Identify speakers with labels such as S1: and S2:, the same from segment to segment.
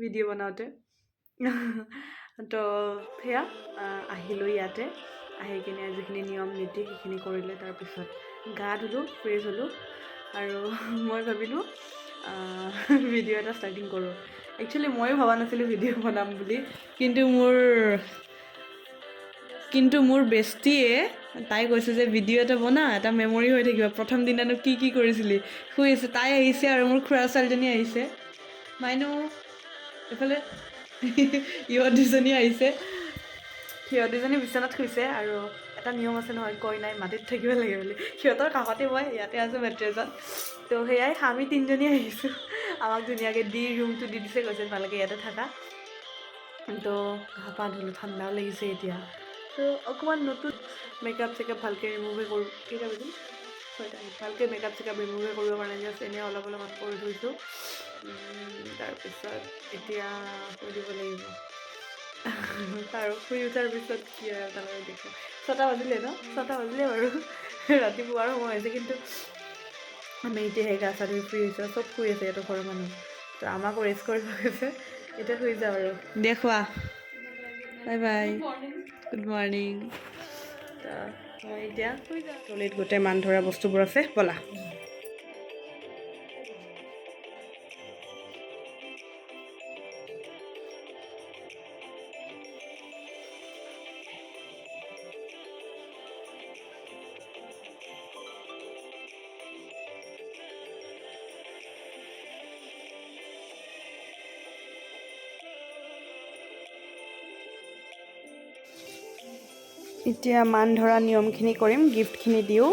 S1: ভিডিঅ' বনাওঁতে তো সেয়া আহ, আহিলোঁ ইয়াতে আহি কিনে যিখিনি নিয়ম নীতি সেইখিনি কৰিলে তাৰপিছত গা ধুলোঁ ফ্ৰেছ হ'লোঁ আৰু মই ভাবিলোঁ ভিডিঅ' এটা ষ্টাৰ্টিং কৰোঁ। একচুৱেলি ময়ো ভবা নাছিলোঁ ভিডিঅ' বনাম বুলি। কিন্তু মোৰ কিন্তু মোৰ বেষ্টিয়ে তাই কৈছে যে ভিডিঅ' এটা বনা, এটা মেমৰি হৈ থাকিব। প্ৰথম দিনানো কি কি কৰিছিলি? শুই আছে, তাই আহিছে আৰু মোৰ খুৰা ছোৱালীজনী আহিছে। মাইনু, এইফালে, ইহঁত দুজনী আহিছে। সিহঁত দুজনী বিচনাত শুইছে আৰু এটা নিয়ম আছে নহয়, কয় নাই, মাটিত থাকিব লাগে বুলি। সিহঁতৰ কাষতে মই ইয়াতে আছোঁ মেট্ৰেছত তো সেয়াই আমি তিনিজনী আহিছোঁ। আমাক ধুনীয়াকৈ দি ৰুমটো দি দিছে, কৈছে তোমালোকে ইয়াতে থাকা। তো গা পা ধুলোঁ, ঠাণ্ডাও লাগিছে এতিয়া। তো অকণমান নতুন মেকআপ চেকআপ ভালকৈ ৰিমুভে কৰোঁ। কেইটা বাজিল ছয়টা। ভালকৈ মেকআপ চেকআপ ৰিমুভে কৰিব কাৰণে জাষ্ট এনেই অলপ অলপমান কৰি থৈছোঁ। তাৰপিছত এতিয়া কৈ দিব লাগিব। আৰু শুই উঠাৰ পিছত কি আৰু তাৰমানে দেখোঁ। ছটা বাজিলে ন? ছটা বাজিলে বাৰু। ৰাতিপুৱাৰ সময় হৈছে কিন্তু আমি এতিয়াহে গা চা ধুই ফ্ৰী হৈছোঁ চব শুই আছে ইয়াতো ঘৰৰ মানুহ। তো আমাকো ৰেষ্ট কৰিব গৈছে এতিয়া শুই যাওঁ আৰু। দেখুৱা বাই বাই গুড মৰ্ণিং এতিয়া টলিত গোটেই মান ধৰা বস্তুবোৰ আছে ব'লা। এতিয়া মান ধৰা নিয়মখিনি কৰিম গিফ্টখিনি দিওঁ।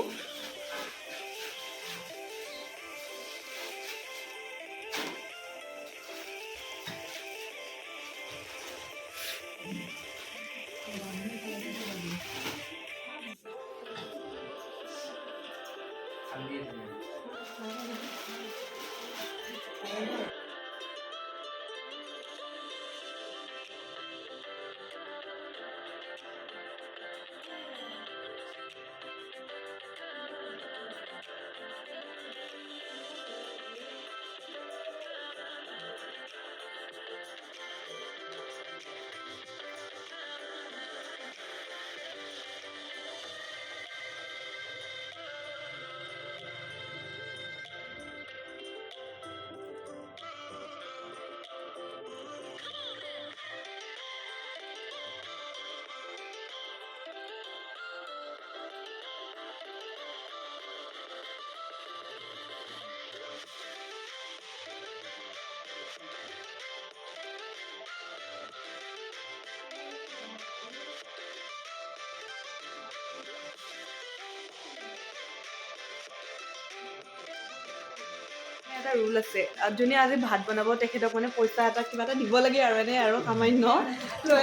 S1: এটা ৰুল আছে। যোনে আজি ভাত বনাব তেখেতক মানে পইচা এটা কিবা এটা দিব লাগে আৰু এনে আৰু সামান্য।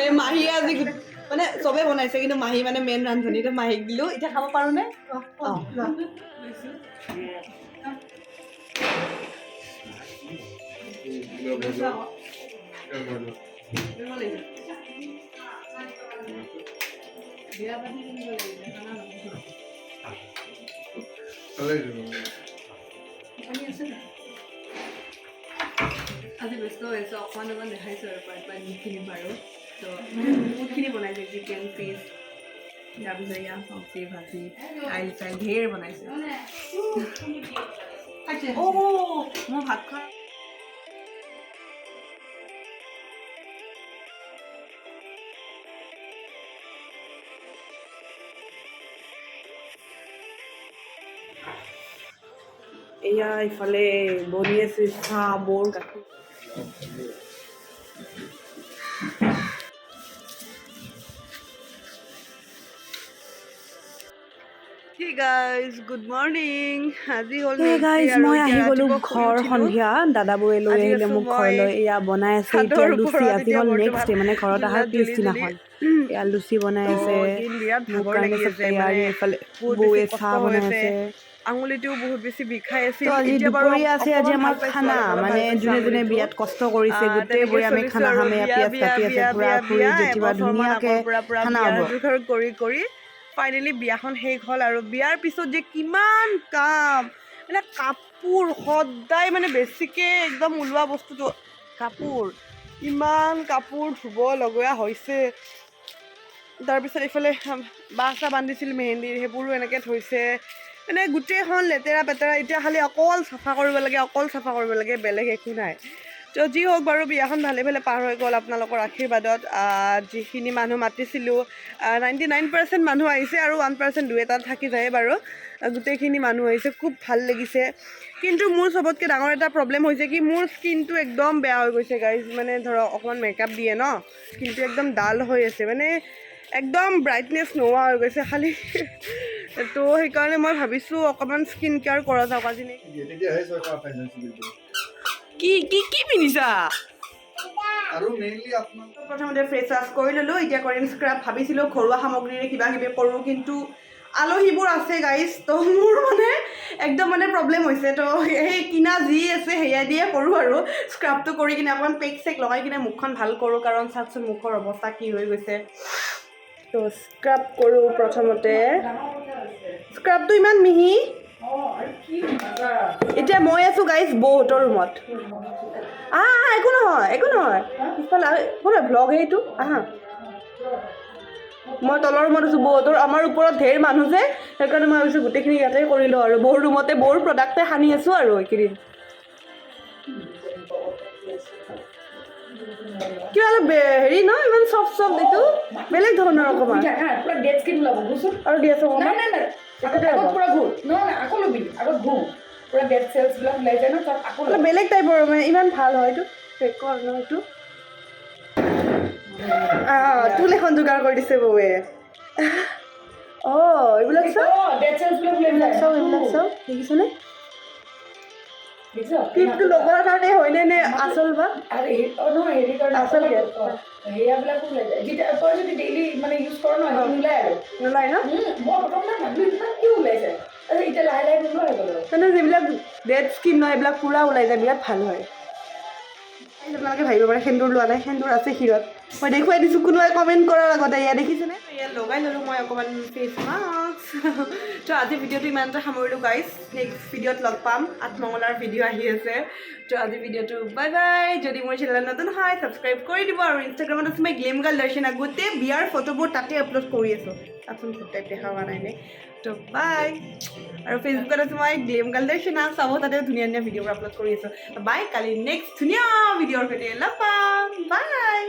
S1: এই মাহীয়ে আজি মানে চবে বনাইছে কিন্তু মাহী মানে মেইন ৰান্ধনী। তো মাহীক দিলোঁ। এতিয়া খাব পাৰোঁনে অঁ। আজি ব্যস্ত হৈছোঁ অকণমান অকণমান দেখাইছোঁ আৰু পাৰ্ট পাৰ্ট যিখিনি পাৰোঁ তো বহুতখিনি বনাইছে চিকেন ফিছ তাৰপিছত ইয়াৰ চব্জি ভাজি দাইল চাইল ধেৰ বনাইছে অ' মই ভাত খোৱা এয়া ইফালে বনি আছে চাহ বৰ গাখীৰ
S2: মই আহি গলো ঘৰ সন্ধিয়া। দাদাবোৰে লৈ আহিলে মোক ঘৰলৈ। এয়া বনাই আছে। এতিয়া লুচি আজি হ'ল নেক্সট ডে মানে ঘৰত অহাৰ পিছদিনাখন হ'ল। এয়া লুচি বনাই আছে। মোৰ কাৰণে
S1: বৌৱে
S2: চাহ বনাই আছে।
S1: আঙুলিটোও বহুত বেছি বিষাই আছিল।
S3: আজি দুপৰীয়া আছে আজি আমাৰ খানা। মানে যোনে যোনে
S1: আঙুলিটো।
S3: বিয়াত কষ্ট কৰিছে গোটেইবোৰে আমি খানা খাম পিয়াজ কাটি আছে পুৰা জেঠিবা
S1: এবছৰমান
S3: ধুনীয়াকে
S1: পৰা পুৰা
S3: খানা হ'ব।
S1: কৰি কৰি ফাইনেলি বিয়াখন শেষ হ'ল আৰু বিয়াৰ পিছত যে কিমান কাম মানে কাপোৰ সদায় মানে বেছিকে একদম ওলোৱা বস্তুটো কাপোৰ ইমান কাপোৰ ধুব লগা হৈছে। তাৰপিছত এইফালে বাঁহ চাহ বান্ধিছিল মেহেন্দিৰ সেইবোৰো এনেকৈ থৈছে মানে গোটেইখন লেতেৰা পেতেৰা এতিয়া খালি অকল চাফা কৰিব লাগে অকল চাফা কৰিব লাগে বেলেগ একো নাই। তো যি হওক বাৰু বিয়াখন ভালে ভালে পাৰ হৈ গ'ল আপোনালোকৰ আশীৰ্বাদত। যিখিনি মানুহ মাতিছিলোঁ নাইণ্টি নাইন পাৰ্চেণ্ট মানুহ আহিছে আৰু ওৱান পাৰ্চেণ্ট দুই এটাত থাকি যায় বাৰু। গোটেইখিনি মানুহ আহিছে খুব ভাল লাগিছে। কিন্তু মোৰ চবতকৈ ডাঙৰ এটা প্ৰব্লেম হৈছে কি মোৰ স্কিনটো একদম বেয়া হৈ গৈছে গাইজ মানে ধৰক অকণমান মেকআপ দিয়ে ন স্কিনটো একদম ডাল হৈ আছে। মানে একদম ব্ৰাইটনেছ নোহোৱা হৈ গৈছে খালি তো সেইকাৰণে মই ভাবিছোঁ অকণমান স্কিন কেয়াৰ কৰা যাওক আজি কি কি কি পিন্ধিছা? প্ৰথমতে ফেচ ৱাছ কৰি ল'লোঁ এতিয়া কৰিম স্ক্ৰাব ভাবিছিলোঁ ঘৰুৱা সামগ্ৰীৰে কিবা কিবি কৰোঁ কিন্তু আলহীবোৰ আছে গাইজ তো মোৰ মানে একদম মানে প্ৰব্লেম হৈছে। তো সেই কিনা যি আছে সেয়া দিয়ে কৰোঁ আৰু। স্ক্ৰাবটো কৰি কিনে অকণমান পেক চেক লগাই কিনে মুখখন ভালো কৰোঁ কাৰণ চাওকচোন মুখৰ অৱস্থা কি হৈ গৈছে। তো স্ক্ৰাব কৰোঁ প্ৰথমতে। স্ক্ৰাবটো ইমান মিহি। এতিয়া মই আছোঁ গাইজ বৌহঁতৰ ৰুমত। আহা আহা একো নহয় একো নহয়। পিছফালে একো নহয় ভ্লগ সেইটো আহা। মই তলৰ ৰুমত আছোঁ বৌহঁতৰ আমাৰ ওপৰত ঢেৰ মানুহ যে। সেইকাৰণে মই ভাবিছোঁ গোটেইখিনি ইয়াতে কৰি লওঁ আৰু। বৌৰ ৰুমতে বৌৰ প্ৰডাক্টে সানি আছোঁ আৰু এইকেইদিন। কিবা অলপ হেৰি ন ইমান চফ্ট চফ্ট এইটো? বেলেগ ধৰণৰ অকণমান আৰু দি আছোঁ অকণমান
S4: আগত আগত পুৰা ঘূৰ। নহয় নাই আকৌ ল'বি। আগত ঘূৰ। পুৰা ডেড চেলছবিলাক ওলাই যায় ন তাত আকৌ
S1: অলপ বেলেগ টাইপৰ মানে ইমান ভাল হয় এইটো। ফেকৰ ন এইটো? আহ, টুল এখন যোগাৰ কৰি দিছে বৌৱে। অঁ এইবিলাক
S4: চেলছবিলাক ওলাই
S1: এইবিলাক চব দেখিছেনে? ক্ৰীমটো লগোৱাৰ কাৰণে হয়নে নে আচল বা?
S4: নহয় হেৰি কাৰণে
S1: আচল কে?
S4: অঁ, হেৰিয়াবিলাকো ওলাই যায়। যেতিয়া তই যদি ডেইলি মানে ইউজ কৰ ন সেইটো নোলায় আৰু
S1: নোলায় ন?
S4: মই প্ৰথমতে ভাবিলোঁ ইমান কিয় ওলাই যায়? এতিয়া লাহে লাহে নোলোৱা হৈ গ'ল।
S1: মানে যিবিলাক ডেড স্কিন নহয় এইবিলাক পূৰা ওলাই যায় বিৰাট ভালো হয়। আপোনালোকে ভাবিব পাৰে সেন্দুৰ লোৱা নাই সেন্দুৰ আছে ক্ষীৰত মই দেখুৱাই দিছোঁ, কোনোবাই কমেণ্ট কৰাৰ আগতে, ইয়াত দেখিছেনে ইয়াত লগাই ল'লোঁ মই অকণমান ফেচ মাস্ক তো আজি ভিডিঅ'টো ইমানতে সামৰিলোঁ গাইজ নেক্সট ভিডিঅ'ত লগ পাম। আঠমঙলাৰ ভিডিঅ' আহি আছে। তো আজি ভিডিঅ'টো বাই বাই যদি মোৰ চেনেল নতুন হয় ছাবস্ক্ৰাইব কৰি দিব আৰু ইনষ্টাগ্ৰামত আছে মই গ্লেম গাৰ্ল দৰ্শনা গোটেই বিয়াৰ ফটোবোৰ তাতে আপলোড কৰি আছোঁ। আপুনি টাইপ দেখা হোৱা নাই নে? তো বাই আৰু ফেচবুকত আছে মই গ্লেম গাৰ্ল দৰ্শনা চাব তাতে ধুনীয়া ধুনীয়া ভিডিঅ'বোৰ আপলোড কৰি আছোঁ। বাই কালি নেক্সট ধুনীয়া ভিডিঅ'ৰ সৈতে লগ পাম। বাই